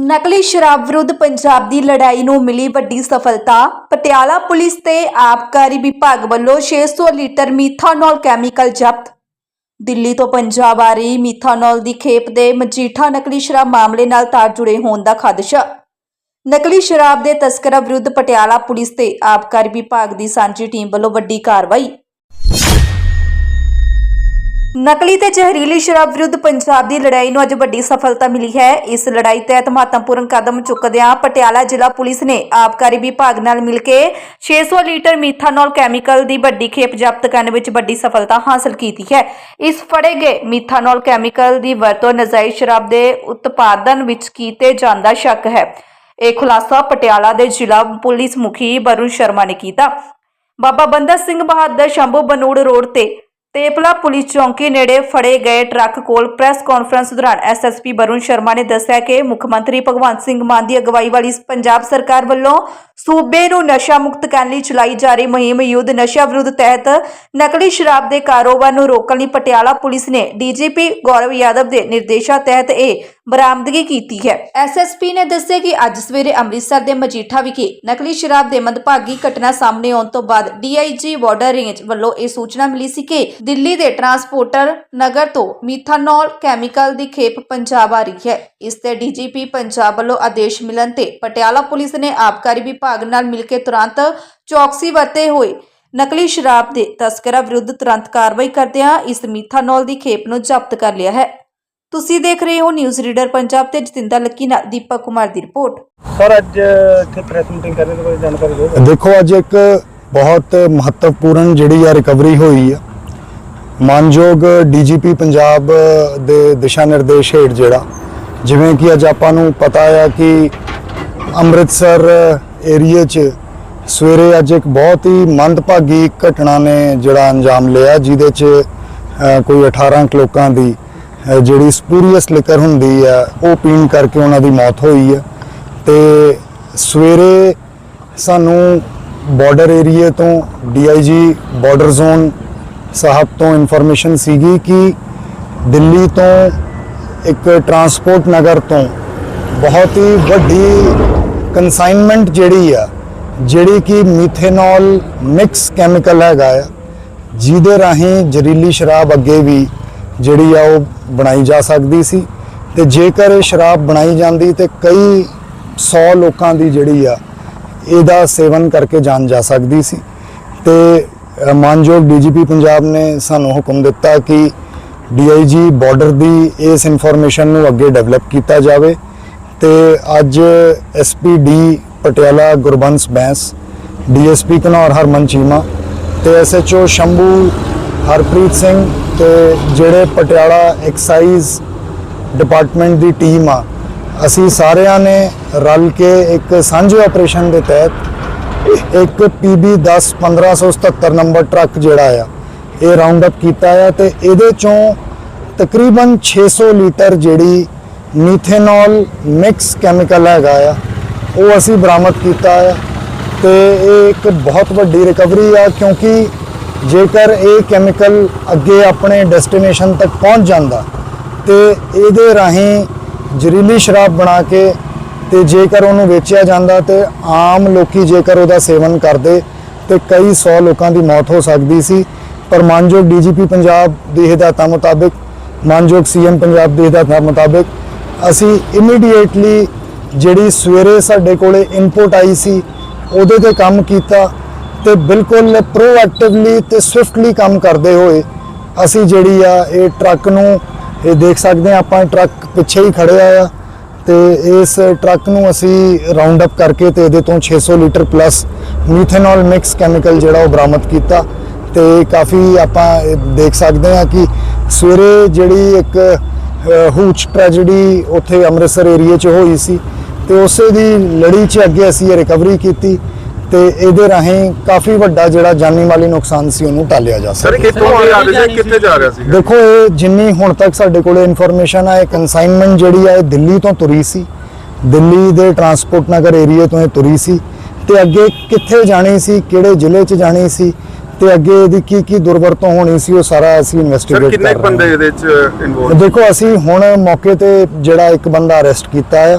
ਨਕਲੀ ਸ਼ਰਾਬ ਵਿਰੁੱਧ ਪੰਜਾਬ ਦੀ ਲੜਾਈ ਨੂੰ ਮਿਲੀ ਵੱਡੀ ਸਫਲਤਾ। ਪਟਿਆਲਾ ਪੁਲਿਸ ਤੇ ਆਬਕਾਰੀ ਵਿਭਾਗ ਵੱਲੋਂ 600 ਲੀਟਰ ਮੀਥਾਨੋਲ ਕੈਮੀਕਲ ਜ਼ਬਤ। ਦਿੱਲੀ ਤੋਂ ਪੰਜਾਬ ਆ ਰਹੀ ਮੀਥਾਨੋਲ ਦੀ ਖੇਪ ਦੇ ਮਜੀਠਾ ਨਕਲੀ ਸ਼ਰਾਬ ਮਾਮਲੇ ਨਾਲ ਤਾਰ ਜੁੜੇ ਹੋਣ ਦਾ ਖਦਸ਼ਾ। ਨਕਲੀ ਸ਼ਰਾਬ ਦੇ ਤਸਕਰਾਂ ਵਿਰੁੱਧ ਪਟਿਆਲਾ ਪੁਲਿਸ ਤੇ ਆਬਕਾਰੀ ਵਿਭਾਗ ਦੀ ਸਾਂਝੀ ਟੀਮ ਵੱਲੋਂ ਵੱਡੀ ਕਾਰਵਾਈ। ਨਕਲੀ ਤੇ ਜ਼ਹਿਰੀਲੀ ਸ਼ਰਾਬ ਵਿਰੁੱਧ ਪੰਜਾਬ ਦੀ ਲੜਾਈ ਨੂੰ ਅੱਜ ਵੱਡੀ ਸਫਲਤਾ ਮਿਲੀ ਹੈ। ਇਸ ਲੜਾਈ ਤਹਿਤ ਮਹੱਤਵਪੂਰਨ ਕਦਮ ਚੁੱਕਦਿਆਂ ਪਟਿਆਲਾ ਜ਼ਿਲ੍ਹਾ ਪੁਲਿਸ ਨੇ ਆਬਕਾਰੀ ਵਿਭਾਗ ਨਾਲ ਮਿਲ ਕੇ 600 ਲੀਟਰ ਮੀਥਾਨੋਲ ਕੈਮੀਕਲ ਦੀ ਵੱਡੀ ਖੇਪ ਜ਼ਬਤ ਕਰਨ ਵਿੱਚ ਵੱਡੀ ਸਫਲਤਾ ਹਾਸਲ ਕੀਤੀ ਹੈ। ਇਸ ਫੜੇ ਗਏ ਮੀਥਾਨੋਲ ਕੈਮੀਕਲ ਦੀ ਵਰਤੋਂ ਨਜਾਇਜ਼ ਸ਼ਰਾਬ ਦੇ ਉਤਪਾਦਨ ਵਿੱਚ ਕੀਤੇ ਜਾਣ ਦਾ ਸ਼ੱਕ ਹੈ। ਇਹ ਖੁਲਾਸਾ ਪਟਿਆਲਾ ਦੇ ਜ਼ਿਲ੍ਹਾ ਪੁਲਿਸ ਮੁਖੀ ਵਰੁਣ ਸ਼ਰਮਾ ਨੇ ਕੀਤਾ। ਬਾਬਾ ਬੰਦਾ ਸਿੰਘ ਬਹਾਦਰ ਸ਼ੰਭੂ ਬਨੂੜ ਰੋਡ ਤੇ ਤੇਪਲਾ ਪੁਲਿਸ ਚੌਂਕੀ ਨੇੜੇ ਫੜੇ ਗਏ ਟਰੱਕ ਕੋਲ ਪ੍ਰੈਸ ਕਾਨਫਰੰਸ ਦੌਰਾਨ ਐਸਐਸਪੀ ਬਰੁਣ ਸ਼ਰਮਾ ਨੇ ਦੱਸਿਆ ਕਿ ਮੁੱਖ ਮੰਤਰੀ ਭਗਵੰਤ ਸਿੰਘ ਮਾਨ ਦੀ ਅਗਵਾਈ ਵਾਲੀ ਪੰਜਾਬ ਸਰਕਾਰ ਵੱਲੋਂ ਸੂਬੇ ਨੂੰ ਨਸ਼ਾ ਮੁਕਤ ਕਰਨ ਲਈ ਚਲਾਈ ਜਾ ਰਹੀ ਮੁਹਿੰਮ ਯੁੱਧ ਨਸ਼ਾ ਵਿਰੁੱਧ ਤਹਿਤ ਨਕਲੀ ਸ਼ਰਾਬ ਦੇ ਕਾਰੋਬਾਰ ਨੂੰ ਰੋਕਣ ਲਈ ਪਟਿਆਲਾ ਪੁਲਿਸ ਨੇ ਡੀਜੀਪੀ ਗੌਰਵ ਯਾਦਵ ਦੇ ਨਿਰਦੇਸ਼ਾਂ ਤਹਿਤ ਇਹ ਬਰਾਮਦਗੀ ਕੀਤੀ ਹੈ। ਐਸਐਸਪੀ ਨੇ ਦੱਸਿਆ ਕਿ ਅੱਜ ਸਵੇਰੇ ਅੰਮ੍ਰਿਤਸਰ ਦੇ ਮਜੀਠਾ ਵਿਖੇ ਨਕਲੀ ਸ਼ਰਾਬ ਦੇ ਮੰਦਭਾਗੀ ਘਟਨਾ ਸਾਹਮਣੇ ਆਉਣ ਤੋਂ ਬਾਅਦ ਡੀਆਈਜੀ ਬਾਰਡਰ ਰੇਂਜ ਵੱਲੋਂ ਇਹ ਸੂਚਨਾ ਮਿਲੀ ਸੀ ਕਿ ਦਿੱਲੀ ਦੇ ਟਰਾਂਸਪੋਰਟਰ ਨਗਰ ਤੋਂ ਮੀਥਾਨੋਲ ਕੈਮੀਕਲ ਦੀ ਖੇਪ ਪੰਜਾਬ ਆ ਰਹੀ ਹੈ। ਇਸ ਤੇ ਡੀਜੀਪੀ ਪੰਜਾਬ ਵੱਲੋਂ ਆਦੇਸ਼ ਮਿਲਣ ਤੇ ਪਟਿਆਲਾ ਪੁਲਿਸ ਨੇ ਆਬਕਾਰੀ ਵਿਭਾਗ ਨਾਲ ਮਿਲ ਕੇ ਤੁਰੰਤ ਚੌਕਸੀ ਵਰਤੇ ਹੋਏ ਨਕਲੀ ਸ਼ਰਾਬ ਦੇ ਤਸਕਰਾਂ ਵਿਰੁੱਧ ਤੁਰੰਤ ਕਾਰਵਾਈ ਕਰਦਿਆਂ ਇਸ ਮੀਥਾਨੋਲ ਦੀ ਖੇਪ ਨੂੰ ਜ਼ਬਤ ਕਰ ਲਿਆ ਹੈ। ਤੁਸੀਂ ਦੇਖ ਰਹੇ ਹੋ ਨਿਊਜ਼ ਰੀਡਰ ਪੰਜਾਬ ਤੇ ਜਤਿੰਦਰ ਲੱਕੀ ਨਾਲ ਦੀਪਕ ਕੁਮਾਰ ਦੀ ਰਿਪੋਰਟ। ਸਰ ਅੱਜ ਇੱਥੇ ਪ੍ਰੈਸ ਮੀਟਿੰਗ ਕਰਨ ਦੇ ਬਾਰੇ ਜਾਣਕਾਰੀ ਦਿਓ ਦੇਖੋ ਅੱਜ ਇੱਕ ਬਹੁਤ ਮਹੱਤਵਪੂਰਨ ਜਿਹੜੀ ਆ ਰਿਕਵਰੀ ਹੋਈ ਆ। ਮਾਨਯੋਗ ਡੀਜੀਪੀ ਪੰਜਾਬ ਦੇ ਦਿਸ਼ਾ ਨਿਰਦੇਸ਼ ਹੇਠ ਜਿਹੜਾ ਜਿਵੇਂ ਕਿ ਅੱਜ ਆਪਾਂ ਨੂੰ ਪਤਾ ਆ ਕਿ ਅੰਮ੍ਰਿਤਸਰ ਏਰੀਏ 'ਚ ਸਵੇਰੇ ਅੱਜ ਇੱਕ ਬਹੁਤ ਹੀ ਮੰਦਭਾਗੀ ਘਟਨਾ ਨੇ ਜਿਹੜਾ ਅੰਜਾਮ ਲਿਆ ਜਿਹਦੇ 'ਚ ਕੋਈ 18 ਕੁ ਲੋਕਾਂ ਦੀ ਜਿਹੜੀ ਸਪੂਰੀਅਸ ਲਿਕਰ ਹੁੰਦੀ ਆ, ਉਹ ਪੀਣ ਕਰਕੇ ਉਹਨਾਂ ਦੀ ਮੌਤ ਹੋਈ ਆ। ਤੇ ਸਵੇਰੇ ਸਾਨੂੰ ਬਾਰਡਰ ਏਰੀਏ ਤੋਂ ਡੀਆਈਜੀ ਬਾਰਡਰ ਜ਼ੋਨ ਸਾਹਿਬ ਤੋਂ ਇਨਫੋਰਮੇਸ਼ਨ ਸੀਗੀ ਕਿ ਦਿੱਲੀ ਤੋਂ ਇੱਕ ਟਰਾਂਸਪੋਰਟ ਨਗਰ ਤੋਂ ਬਹੁਤ ਹੀ ਵੱਡੀ ਕਨਸਾਈਨਮੈਂਟ ਜਿਹੜੀ ਆ, ਜਿਹੜੀ ਕਿ ਮੀਥੇਨੋਲ ਮਿਕਸ ਕੈਮੀਕਲ ਹੈਗਾ ਆ, ਜਿਹਦੇ ਰਾਹੀਂ ਜ਼ਹਿਰੀਲੀ ਸ਼ਰਾਬ ਅੱਗੇ ਵੀ ਜਿਹੜੀ ਆ ਉਹ ਬਣਾਈ ਜਾ ਸਕਦੀ ਸੀ। ਤੇ ਜੇਕਰ ਇਹ ਸ਼ਰਾਬ ਬਣਾਈ ਜਾਂਦੀ ਤੇ ਕਈ 100 ਲੋਕਾਂ ਦੀ ਜਿਹੜੀ ਆ ਇਹਦਾ ਸੇਵਨ ਕਰਕੇ ਜਾਨ ਜਾ ਸਕਦੀ ਸੀ। ਤੇ ਅ, ਮਾਨਯੋਗ ਡੀਜੀਪੀ ਪੰਜਾਬ ਨੇ ਸਾਨੂੰ ਹੁਕਮ ਦਿੱਤਾ ਕਿ ਡੀਆਈਜੀ ਬਾਰਡਰ ਦੀ ਇਸ ਇਨਫੋਰਮੇਸ਼ਨ ਨੂੰ ਅੱਗੇ ਡਿਵੈਲਪ ਕੀਤਾ ਜਾਵੇ। ਤੇ ਅੱਜ ਐਸਪੀਡੀ ਪਟਿਆਲਾ ਗੁਰਬੰਸ ਬੈਂਸ ਡੀਐਸਪੀ ਘਨੌਰ ਹਰਮਨ ਚੀਮਾ ਤੇ ਐਸਐਚਓ ਸ਼ੰਭੂ ਹਰਪ੍ਰੀਤ ਸਿੰਘ ਤੇ ਜਿਹੜੇ ਪਟਿਆਲਾ ਐਕਸਾਈਜ਼ ਡਿਪਾਰਟਮੈਂਟ ਦੀ ਟੀਮ ਆ, ਅਸੀਂ ਸਾਰਿਆਂ ਨੇ ਰਲ ਕੇ ਇੱਕ ਸਾਂਝੇ ਆਪਰੇਸ਼ਨ ਦੇ ਤਹਿਤ ਇੱਕ PB 10 1577 ਨੰਬਰ ਟਰੱਕ ਜਿਹੜਾ ਆ, ਇਹ ਰਾਉਂਡ ਅਪ ਕੀਤਾ ਆ ਤੇ ਇਹਦੇ ਚੋਂ ਤਕਰੀਬਨ 600 ਲੀਟਰ ਜਿਹੜੀ ਮੀਥੇਨੋਲ ਮਿਕਸ ਕੈਮੀਕਲ ਹੈਗਾ ਆ, ਉਹ ਅਸੀਂ ਬਰਾਮਦ ਕੀਤਾ ਆ ਤੇ ਇਹ ਇੱਕ ਬਹੁਤ ਵੱਡੀ ਰਿਕਵਰੀ ਆ ਕਿਉਂਕਿ ਜੇਕਰ ਇਹ ਕੈਮੀਕਲ ਅੱਗੇ ਆਪਣੇ ਡੈਸਟੀਨੇਸ਼ਨ ਤੱਕ ਪਹੁੰਚ ਜਾਂਦਾ ਤੇ ਇਹਦੇ ਰਾਹੀਂ ਜ਼ਹਿਰੀਲੀ ਸ਼ਰਾਬ ਬਣਾ ਕੇ ਤੇ ਜੇਕਰ ਉਹਨੂੰ ਵੇਚਿਆ ਜਾਂਦਾ ਤੇ ਆਮ ਲੋਕੀ ਜੇਕਰ ਉਹਦਾ ਸੇਵਨ ਕਰਦੇ ਤੇ ਕਈ 100 ਲੋਕਾਂ ਦੀ ਮੌਤ ਹੋ ਸਕਦੀ ਸੀ। ਪਰ ਮਾਨਯੋਗ ਡੀਜੀਪੀ ਪੰਜਾਬ ਦੀ ਹਦਾਇਤਾਂ ਮੁਤਾਬਿਕ, ਮਾਨਯੋਗ ਸੀਐਮ ਪੰਜਾਬ ਦੀ ਹਦਾਇਤਾਂ ਮੁਤਾਬਿਕ, ਅਸੀਂ ਇਮੀਡੀਏਟਲੀ ਜਿਹੜੀ ਸਵੇਰੇ ਸਾਡੇ ਕੋਲੇ ਇਨਪੁਟ ਆਈ ਸੀ, ਉਹਦੇ ਤੇ ਕੰਮ ਕੀਤਾ। ਤੇ ਬਿਲਕੁਲ ਪ੍ਰੋਐਕਟਿਵਲੀ ਤੇ ਸਵਿਫਟਲੀ ਕੰਮ ਕਰਦੇ ਹੋਏ ਅਸੀਂ ਜਿਹੜੀ ਆ, ਇਹ ਟਰੱਕ ਨੂੰ, ਇਹ ਦੇਖ ਸਕਦੇ ਆ ਆਪਾਂ ਟਰੱਕ ਪਿੱਛੇ ਹੀ ਖੜਿਆ ਆ ਤੇ ਇਸ ਟਰੱਕ ਨੂੰ ਅਸੀਂ ਰਾਉਂਡ ਅਪ ਕਰਕੇ ਤੇ ਇਹਦੇ ਤੋਂ 600 litre plus methanol mix chemical ਜਿਹੜਾ ਉਹ ਬਰਾਮਦ ਕੀਤਾ ਤੇ ਕਾਫੀ ਆਪਾਂ ਇਹ ਦੇਖ ਸਕਦੇ ਆ ਕਿ ਸਵੇਰੇ ਜਿਹੜੀ ਇੱਕ ਹੂਚ ਟ੍ਰੈਜੇਡੀ ਉੱਥੇ ਅੰਮ੍ਰਿਤਸਰ ਏਰੀਏ 'ਚ ਹੋਈ ਸੀ ਤੇ ਉਸੇ ਦੀ ਲੜੀ 'ਚ ਅੱਗੇ ਅਸੀਂ ਇਹ ਰਿਕਵਰੀ ਕੀਤੀ ਤੇ ਇਹਦੇ ਰਾਹੀਂ ਕਾਫੀ ਵੱਡਾ ਜਿਹੜਾ ਜਾਨੀ ਮਾਲੀ ਨੁਕਸਾਨ ਸੀ ਉਹਨੂੰ ਟਾਲਿਆ ਜਾ ਸਰ ਸਕਦਾ। ਕਿੱਥੋਂ ਆ ਰਿਹਾ? ਸੀ ਕਿੱਥੇ ਜਾ ਰਿਹਾ ਸੀ ਦੇਖੋ ਇਹ ਜਿੰਨੀ ਹੁਣ ਤੱਕ ਸਾਡੇ ਕੋਲੇ ਇਨਫੋਰਮੇਸ਼ਨ ਆ ਇਹ ਕਨਸਾਈਨਮੈਂਟ ਜਿਹੜੀ ਆ ਇਹ ਦਿੱਲੀ ਤੋਂ ਤੁਰੀ ਸੀ। ਦਿੱਲੀ ਦੇ ਟਰਾਂਸਪੋਰਟ ਨਗਰ ਏਰੀਆ ਤੋਂ ਇਹ ਤੁਰੀ ਸੀ। ਤੇ ਅੱਗੇ ਕਿੱਥੇ ਜਾਣੀ ਸੀ ਕਿਹੜੇ ਜ਼ਿਲ੍ਹੇ 'ਚ ਜਾਣੀ ਸੀ ਤੇ ਅੱਗੇ ਇਹਦੀ ਕੀ ਕੀ ਦੁਰਵਰਤੋਂ ਹੋਣੀ ਸੀ ਉਹ ਸਾਰਾ ਅਸੀਂ ਸਰ ਇਨਵੈਸਟੀਗੇਟ ਕਿੰਨੇ ਕਰ ਰਹੇ ਬੰਦੇ ਹਾਂ। ਇਹਦੇ ਚ ਇਨਵੋਲਵ ਦੇਖੋ ਅਸੀਂ ਹੁਣ ਮੌਕੇ ਤੇ ਜਿਹੜਾ ਇੱਕ ਬੰਦਾ ਅਰੈਸਟ ਕੀਤਾ ਆ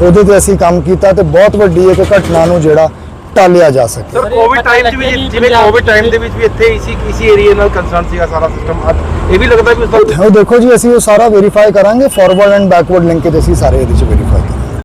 ਉਹਦੇ ਤੇ ਅਸੀਂ ਕੰਮ ਕੀਤਾ ਤੇ ਬਹੁਤ ਵੱਡੀ ਇੱਕ ਘਟਨਾ ਨੂੰ ਜਿਹੜਾ ਟਾਲਿਆ ਜਾ ਸਕੇ। ਸਰ ਕੋਵਿਡ ਟਾਈਮ ਦੇ ਵਿੱਚ ਜਿਵੇਂ ਕੋਵਿਡ ਟਾਈਮ ਦੇ ਵਿੱਚ ਵੀ ਇੱਥੇ ਇਸੀ ਇਸੀ ਏਰੀਆ ਨਾਲ ਕੰਸਰਨ ਸੀਗਾ ਸਾਰਾ ਸਿਸਟਮ ਇਹ ਵੀ ਲੱਗਦਾ ਵੀ ਉਸ ਉਹ ਦੇਖੋ ਜੀ ਅਸੀਂ ਉਹ ਸਾਰਾ ਵੈਰੀਫਾਈ ਕਰਾਂਗੇ ਫਾਰਵਰਡ ਐਂਡ ਬੈਕਵਰਡ ਲਿੰਕੇਜ ਅਸੀਂ ਸਾਰੇ ਇਹਦੇ ਚ ਵੈਰੀਫਾਈ ਕਰਾਂਗੇ।